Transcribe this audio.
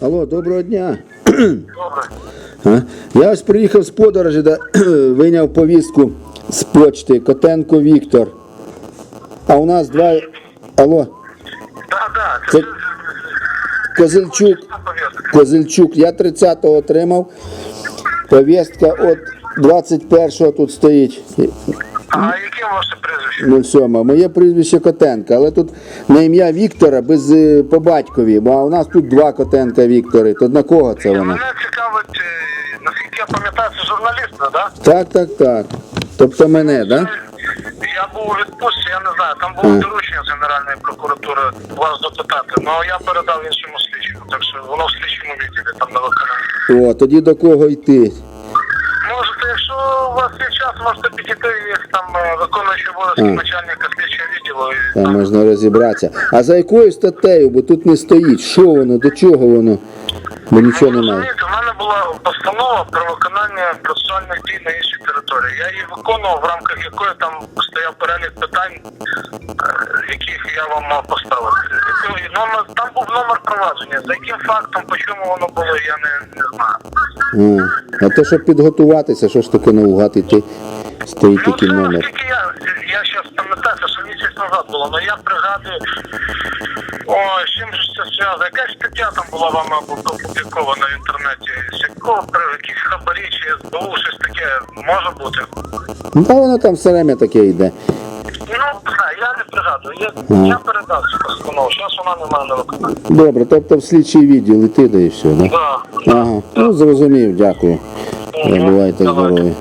Алло, доброго дня. Добре. Я ось приїхав з подорожі, да, вийняв повістку з почти Котенко Віктор. А у нас два. Алло, Так, так. Це- Козельчук. Козельчук, я 30-го отримав. Повістка от 21-го тут стоїть. А яке ваше прізвище? 07. Моє прізвище Котенка, але тут на ім'я Віктора без е, по батькові, бо у нас тут два Котенка Віктори. То на кого це вона? Мене цікавить, е, наскільки я пам'ятаю, це журналіст, ви, да? Так, так, так. Тобто мене, так? Да? Я був у відпустці, я не знаю, там було доручення з Генеральної прокуратури вас допитати, але я передав іншому слідчому, так що воно в слідчому відділі, там на виконанні. О, тоді до кого йти? Можете, якщо у вас є час, можете підійти, як е, обов'язки начальника слідчого відділу. Там можна розібратися. А за якою статтею? Бо тут не стоїть. Що воно, до чого воно? Бо нічого немає. розумієте, У мене була постанова про виконання процесуальних дій на іншій території. Я її виконував, в рамках якої там стояв перелік питань, е, яких я вам мав поставити. Номер, там був номер провадження. За яким фактом, по чому воно було, я не, не знаю. А, а то, щоб підготуватися, що ж таке наугад іти, стоїть Ну, такий номер. я, я зараз пам'ятаю, що місяць назад було, але я пригадую, ой, з чим же це зв'язано? Якась стаття там була вами опублікована в інтернеті, з якого якісь хабарі чи СБУ, щось таке може бути. Ну, та воно там все время таке йде. Ну, не знаю, я не пригадую. Я, Ага. я передав цю постанову, зараз вона немає на виконанні. Добре, тобто в слідчий відділ іти, да і все, да? Да. Ага. Ну, зрозумів, дякую. Мгм. Бувайте Давайте. здорові.